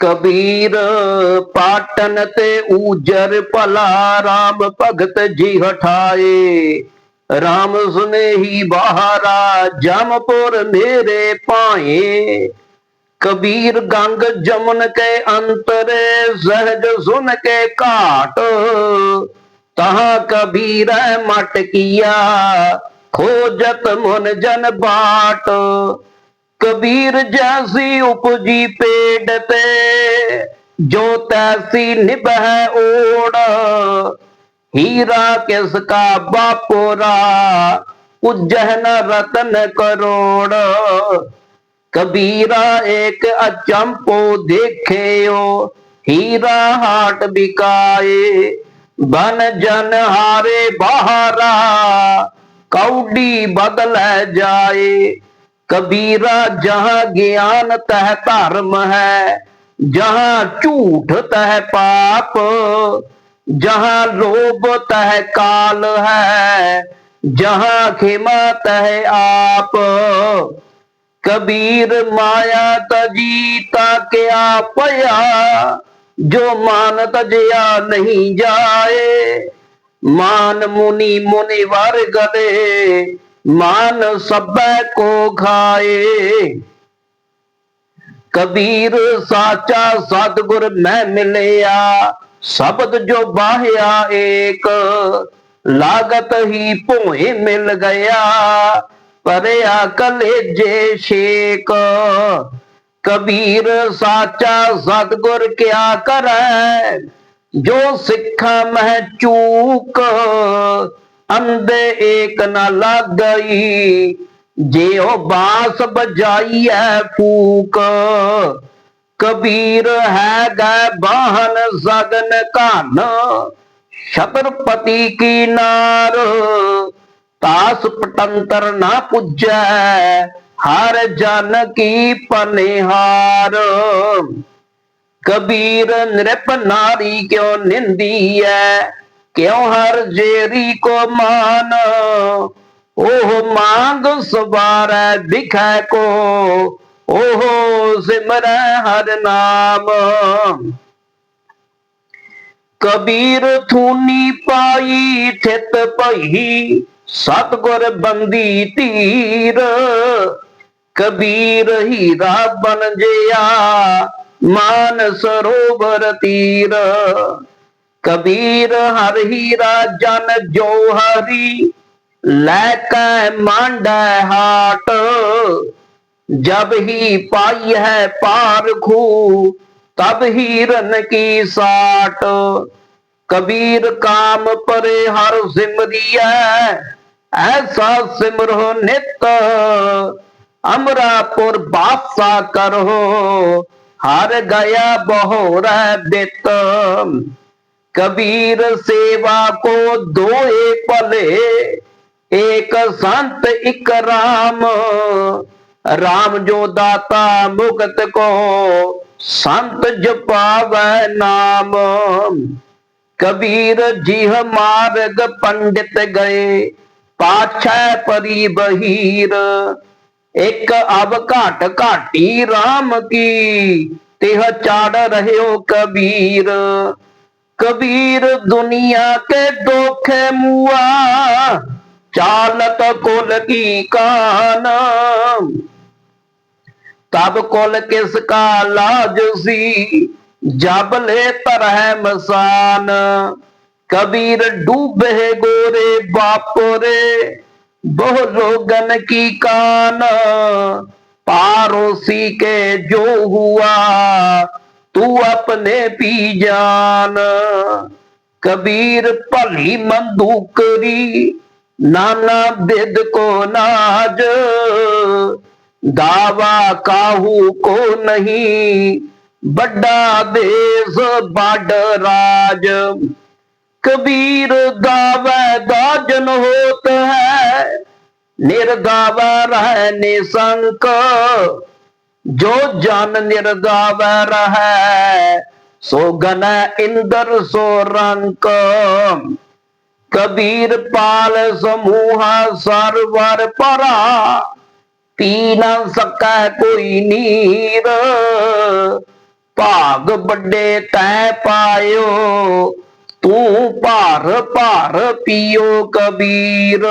कबीर, पाटन ते उजर पला राम भगत जी हठाए राम सुने ही बहारा, जमपुर मेरे पाए। कबीर गंग जमन के अंतरे, सहज सुन के काट। तहा कबीर मट किया खोजत मुन जन बाट। कबीर जैसी उपजी पेड़ पे, जो तैसी निबह ओढ़ हीरा किसका बापोरा, उज्जैन रतन करोड़। कबीरा एक अचंपो देखे ओ हीरा हाट बिकाए। बन जन हारे बहारा, कौडी बदल जाए। ਕਬੀਰਾ ਜਹਾਂ ਗਿਆਨ ਤਹ ਧਰਮ ਹੈ, ਜਹਾਂ ਝੂਠ ਤਹ ਪਾਪ, ਜਹਾਂ ਲੋਭ ਤਹ ਕਾਲ ਹੈ, ਜਹਾਂ ਖਿਮਾ ਤਹ ਆਪ। ਕਬੀਰ ਮਾਇਆ ਤਜੀ ਤਾ ਕਿਆ ਪਿਆ ਜੋ ਮਾਨ ਤਜਿਆ ਨਹੀਂ ਜਾਏ। ਮਾਨ ਮੁਨੀ ਮੁਨੀ ਵਰ ਗਲੇ मान सबको खाए। कबीर साचा सतगुर मैं मिलया, शब्द जो बाहया एक, लागत ही भोए मिल गया, परया कलेजे शेक। कबीर साचा सतगुर क्या करे, जो सिखा मैं चूक। ਅੰਦੇ ਏਕ ਨ ਲੱਗਈ ਉਹ ਬਾਸ ਬਜਾਈ ਬਜਾਈਐ ਫੂਕ। ਕਬੀਰ ਹੈ ਗੈ ਬਾਹਨ ਸਗਨ ਘਨ ਛਤਰਪਤੀ ਕੀ ਨਾਰ। ਤਾਸ ਪਟੰਤਰ ਨਾ ਪੁੱਜੈ, ਹਰ ਜਨ ਕੀ ਪਨਿਹਾਰ। ਕਬੀਰ ਨਿਰਪ ਨਾਰੀ ਕਿਉ ਨਿੰਦੀ ਕਿਉ क्यों हर जेरी को मान? ओह, मांग सुबार दिखै को। ओह सिमर हर नाम। कबीर थूनी पाई, थित पही, सतगुर बंदी तीर। कबीर हीरा बन जया, मान सरोवर तीर। कबीर हर हीरा जन जो हरी लैक मांड हाट। जब ही पाई है पार खू, तब हीरन की साट। कबीर काम परे हर सिमरी है ऐसा सिमरो नित। अमरापुर बादशाह करो हर गया बहोर बित। कबीर सेवा को दो पले, एक संत एक राम। राम जो दाता मुक्त को, संत जपाव नाम। कबीर जी मार्ग पंडित गए, पाछा परी बहीर। एक अब घाट घाटी राम की, तेह चाड़ रहे हो कबीर। कबीर दुनिया के दोखे मुआ, चालत कुल की काना तब कोल किसका लाज सी, जब ले तरह मसान। कबीर डूबे गोरे बापोरे बहु लोगन की कान। पारोसी के जो हुआ तू अपने पी जान कबीर भली मंदूकरी नाना बिद को नाज दावा काहू को नहीं बड़ा देश बड़ राज कबीर दावे दाजन होत है निर्गावा रह निसंक ਜੋ ਜਨ ਨਿਰਗਾਵ ਰਹੈ, ਸੋ ਗਨ ਇੰਦਰ ਸੋ ਰੰਕ। ਕਬੀਰ ਪਾਲ ਸਮੂਹਾ ਸਰਵਰ ਪਰਾ, ਪੀ ਨਾ ਸਕੈ ਕੋਈ ਨੀਰ। ਭਾਗ ਵੱਡੇ ਤੈ ਪਾਇਓ, ਤੂੰ ਭਾਰ ਭਾਰ ਪੀਓ ਕਬੀਰ।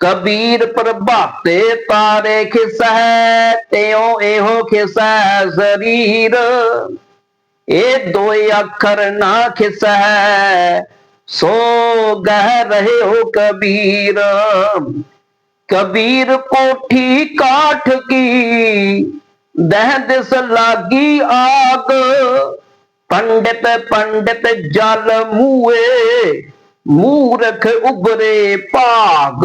ਕਬੀਰ ਪ੍ਰਭਾਤੇ ਤਾਰੇ ਖਿਸੈ ਤਿਉ ਇਹੋ ਖਿਸੈ ਸਰੀਰ ਇਹ ਦੋਏ ਅੱਖਰ ਨਾ ਖਿਸੈ ਸੋ ਗਹਿ ਰਹੇ ਹੋ ਕਬੀਰ ਕਬੀਰ ਕੋਠੀ ਕਾਠ ਕੀ ਦਹਿ ਦਿਸ ਲਾਗੀ ਆਗ ਪੰਡਿਤ ਪੰਡਿਤ ਜਲ ਮੂਏ ਮੂਰਖ ਉਬਰੇ ਭਾਗ,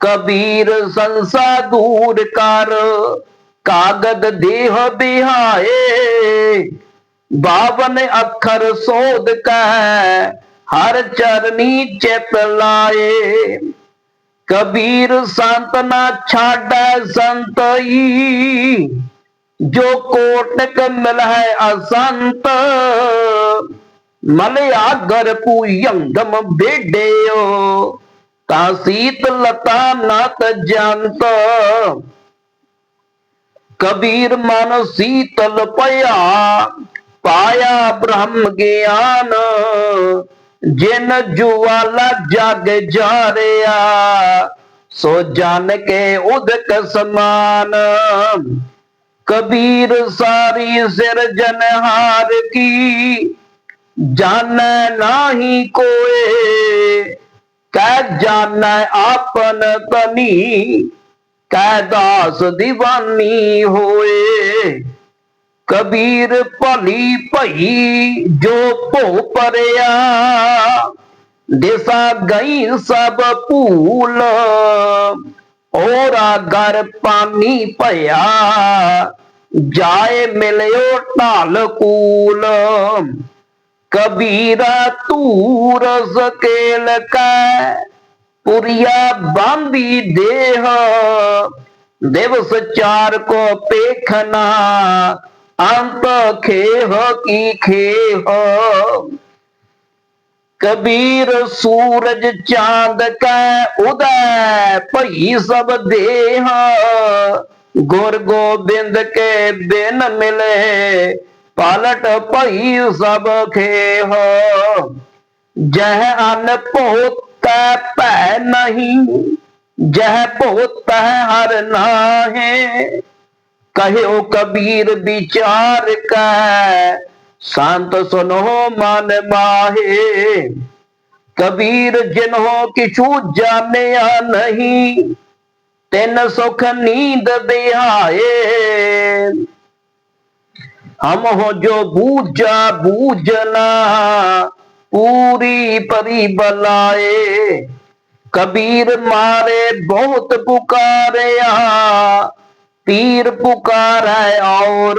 ਕਬੀਰ ਸੰਸਾ ਦੂਰ ਕਰ, ਕਾਗਦ ਦੇਹ ਬਿਹਾਏ, ਬਾਵਨ ਅੱਖਰ ਸੋਧ ਕੈ ਹਰ ਚਰਨੀ ਚਿਤ ਲਾਏ। ਕਬੀਰ ਸੰਤ ਨਾ ਛਾੜੈ ਸੰਤਈ ਜੋ ਕੋਟਕ ਮਿਲ ਹੈ ਅਸੰਤ। ਮਲਿਆਗਰ ਪੂਯੰਗਮ ਬੇਡਿਓ, ਤਾਂ ਸੀਤ ਲਤਾ ਨਤ ਜੰਤ। ਕਬੀਰ ਮਨ ਸੀਤਲ ਪਿਆ ਪਾਇਆ ਬ੍ਰਹਮ ਗਿਆਨ। ਜਿਨ ਜੁਵਾਲਾ ਜਗ ਜਾਰਿਆ, ਸੋ ਜਨ ਕੇ ਉਦਕ ਸਮਾਨ। ਕਬੀਰ ਸਾਰੀ ਸਿਰ ਜਨਹਾਰ ਕੀ जान नाही कोए कै जान आपन तनी कै दास दीवानी होए। कबीर भली भई जो भो परया दिशा गई सब भूल ओरा घर पानी पया, जाए मिलो ढाल कूल। ਕਬੀਰਾ ਤੂਰ ਸਕੇਲ ਕੈ, ਪੁਰੀਆ ਬਾਂਦੀ ਦੇਹ। ਦਿਵਸ ਚਾਰ ਕੋ ਪੇਖਨਾ ਅੰਤ ਖੇਹ ਕੀ ਖੇਹ। ਕਬੀਰ ਸੂਰਜ ਚਾਂਦ ਕੈ, ਉਦੈ ਭਈ ਸਭ ਦੇਹ। ਗੁਰ ਗੋਬਿੰਦ ਕੇ ਬਿਨ ਮਿਲੇ ਪਲਟ ਭਈ ਸਭ ਖੇਹ। ਜਹ ਅਨ ਭੋਤੈ ਭੈ ਨਹੀਂ, ਜਹ ਭੋਤੈ ਹਰ ਨਾਹੇ। ਕਹਿਓ ਕਬੀਰ ਵਿਚਾਰ ਕੈ, ਸੰਤ ਸੁਨੋ ਮਨ ਮਾਹੇ। ਕਬੀਰ ਜਿਨਹੋ ਕਿਛੂ ਜਾਣਿਆ ਨਹੀਂ, ਤਿੰਨ ਸੁਖ ਨੀਂਦ ਬਿਹਾਏ हम हो जो बूझा बूझना पूरी परी बलाए कबीर मारे, बहुत पुकारे तीर पुकार है और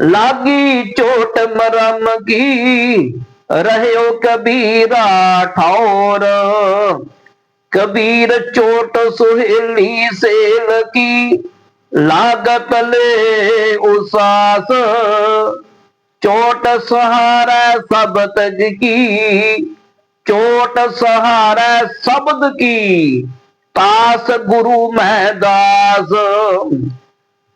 लागी चोट मरम की। रहे हो कबीरा ठौर। कबीर चोट सुहेली सेल की। ਲਾਗਤ ਲੈ ਉਸਾਸ, ਚੋਟ ਸਹਾਰਾ ਸਬਦ ਕੀ, ਚੋਟ ਸਹਾਰਾ ਸ਼ਬਦ ਕੀ, ਤਾਸ ਗੁਰੂ ਮਹਿ ਦਾਸ।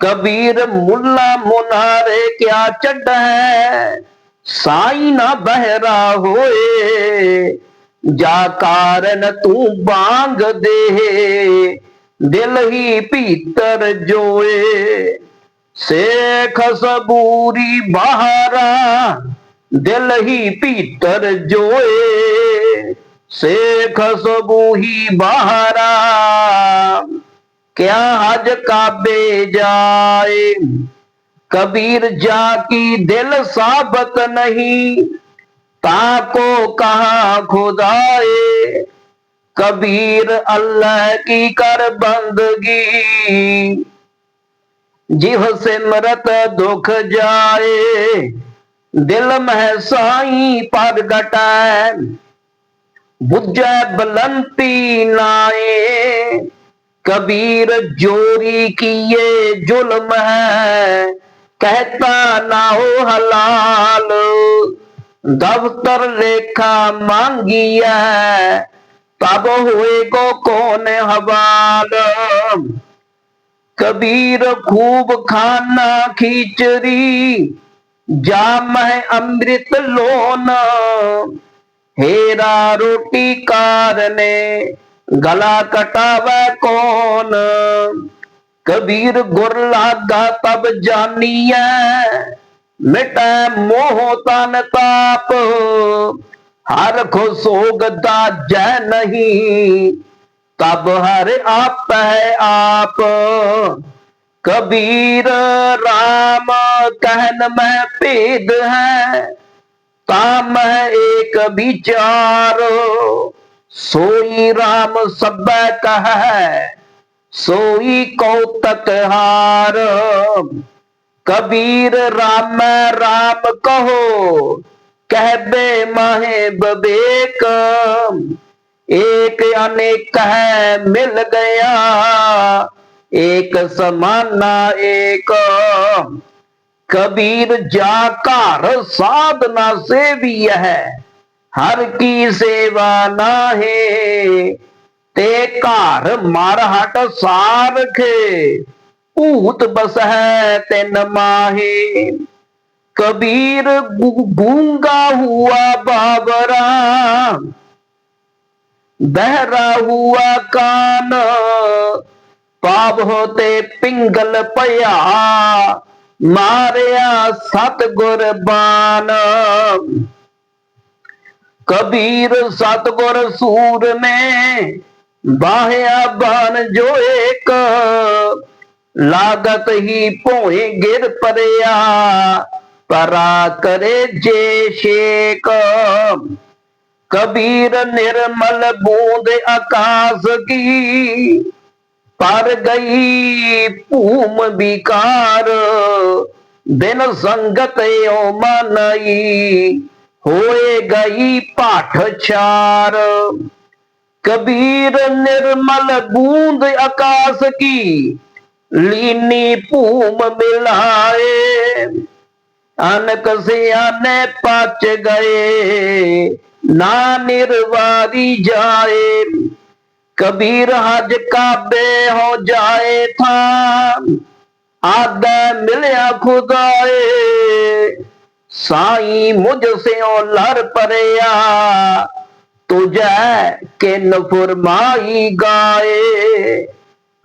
ਕਬੀਰ ਮੁੱਲਾ ਮੁਨਾਰੇ ਕਿਆ ਚੱਡ ਹੈ ਸਾਈ ਨਾ ਬਹਿਰਾ ਹੋਏ, ਜਾ ਕਾਰਨ ਤੂੰ ਬਾਂਗ ਦੇ। दिल ही पीतर जोए, शेख सबूरी बहारा। दिल ही पीतर जोए, शेख सबूही बहारा। क्या हज काबे जाए? कबीर जा की दिल साबत नहीं, ताको कहा खुदाए? कबीर अल्लाह की कर बंदगी। जिह सिमरत दुख जाए, दिल में साई पर गटाए बुझे बलंती नाए। कबीर जोरी किए जुल्म है, कहता ना हो हलाल। दफ्तर लेखा मांगिया तब हुए को कौन हवाल? कबीर खूब खाना खिचड़ी जाम है अमृत लोन। हेरा रोटी कारने, गला कटावे कौन? कबीर गुर लागा तब जानिए, मिटे मोह तन ताप। हर खो सोग दाजै नहीं, तब हर आप है आप। कबीर राम कहन में भेद है, ताम है एक विचार। सोई राम सब कह सोई कौतक हार। कबीर राम राम कहो कहबे माहे बबेक। एक अनेक है मिल गया। एक समाना एक। कबीर जाकार साधना से भी है हर की सेवा ना है ते घर मार हट सारखे। भूत बस है तेन माहे। कबीर गूँगा हुआ बाबरा, बहरा हुआ कान, पाप होते पिंगल पया, मारिया सतगुर बान। कबीर सतगुर सूर में बाह्या बान जो एक, लागत ही पोए गिर परया। परा करे जे शेक कबीर निर्मल बूंद आकाश की। पर गई भूम विकार। दिन संगत ओ मनई होए गई पाठ चार। कबीर निर्मल बूंद आकाश की। लीनी भूम मिलाए। अनक सियाने पच गए ना निर्वारी जाए, कबीर हज काबे हो जाए था। आदा मिलया खुदाए, साई मुझसे ओ लर परया, तुझे किन फुरमाई गाए।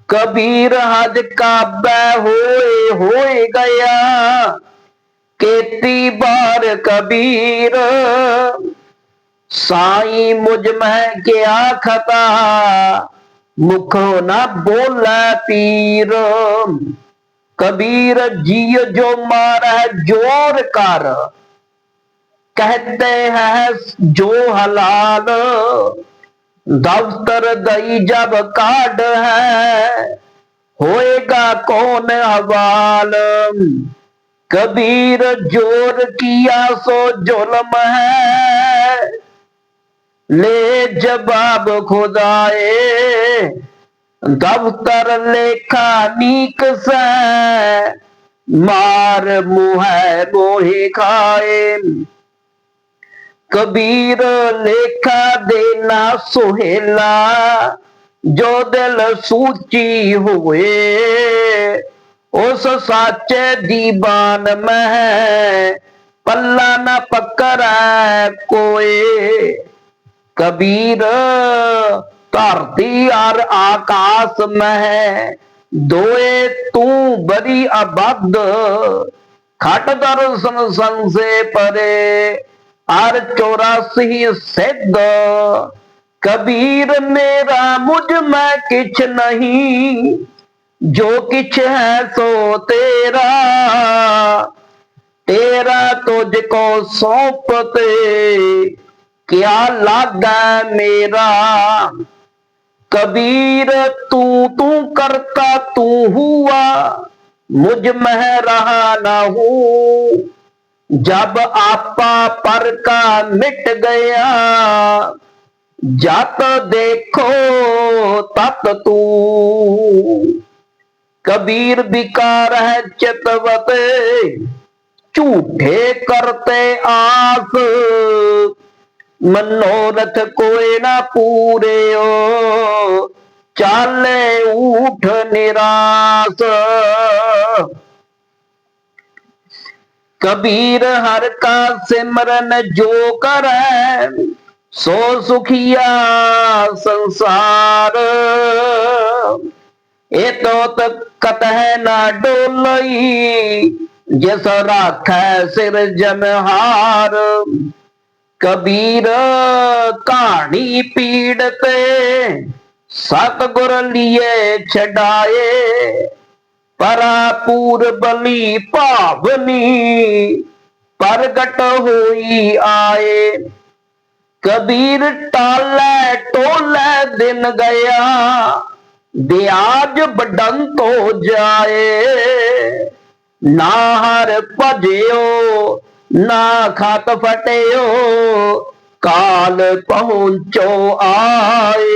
कबीर हज काबे होए होए गया केती बार कबीर, साई मुझमें क्या खता, मुखो न बोला पीर कबीर जियो जो मारा ज़ोर कर। कहते हैं, जो हलाल, दफ्तर दई जब काट है, होएगा कौन हवाल? कबीर ज़ोर किया सो जुल्म है। ले जवाब खुदाए, दफ्तर लेखा नीक से। मार मुह मोही खाए। कबीर लेखा देना सुहेला, जो दिल सूची हुए। उस साचे दीवान में पल्ला न पकड़ा कोई। कबीर धरती और आकाश में दोए तू बड़ी अबद्ध खट दर्शन संसे परे आर चौरासी सिद्ध। कबीर मेरा मुझमें किछ नहीं। जो किछ है सो तेरा तेरा तुझको सौंपते। क्या लागा मेरा? कबीर, तू तू करता तू हुआ, मुझ मह रहा ना हूँ। जब आपा पर का मिट गया, जत देखो तत तू। कबीर विकार है चितवते, झूठे करते आस। मनोरथ कोई ना पूरे ओ चाले उठ निराश। कबीर हर का सिमरन जो कर, सो सुखिया संसार। ए तो तक कतह न डोलई, जस राख सिर जनहार कबीर कहानी पीड़ते, सतगुर लिए छडाए। परापूर बली पावनी, प्रगट हुई आए। कबीर टाल टोले दिन गया ਵਿਆਜ ਬਡੰਤ ਹੋ ਜਾਏ। ਨਾ ਹਰ ਭਜਿਓ ਨਾ ਖਤ ਫਟਿਓ ਕਾਲ ਪਹੁੰਚੋ ਆਏ।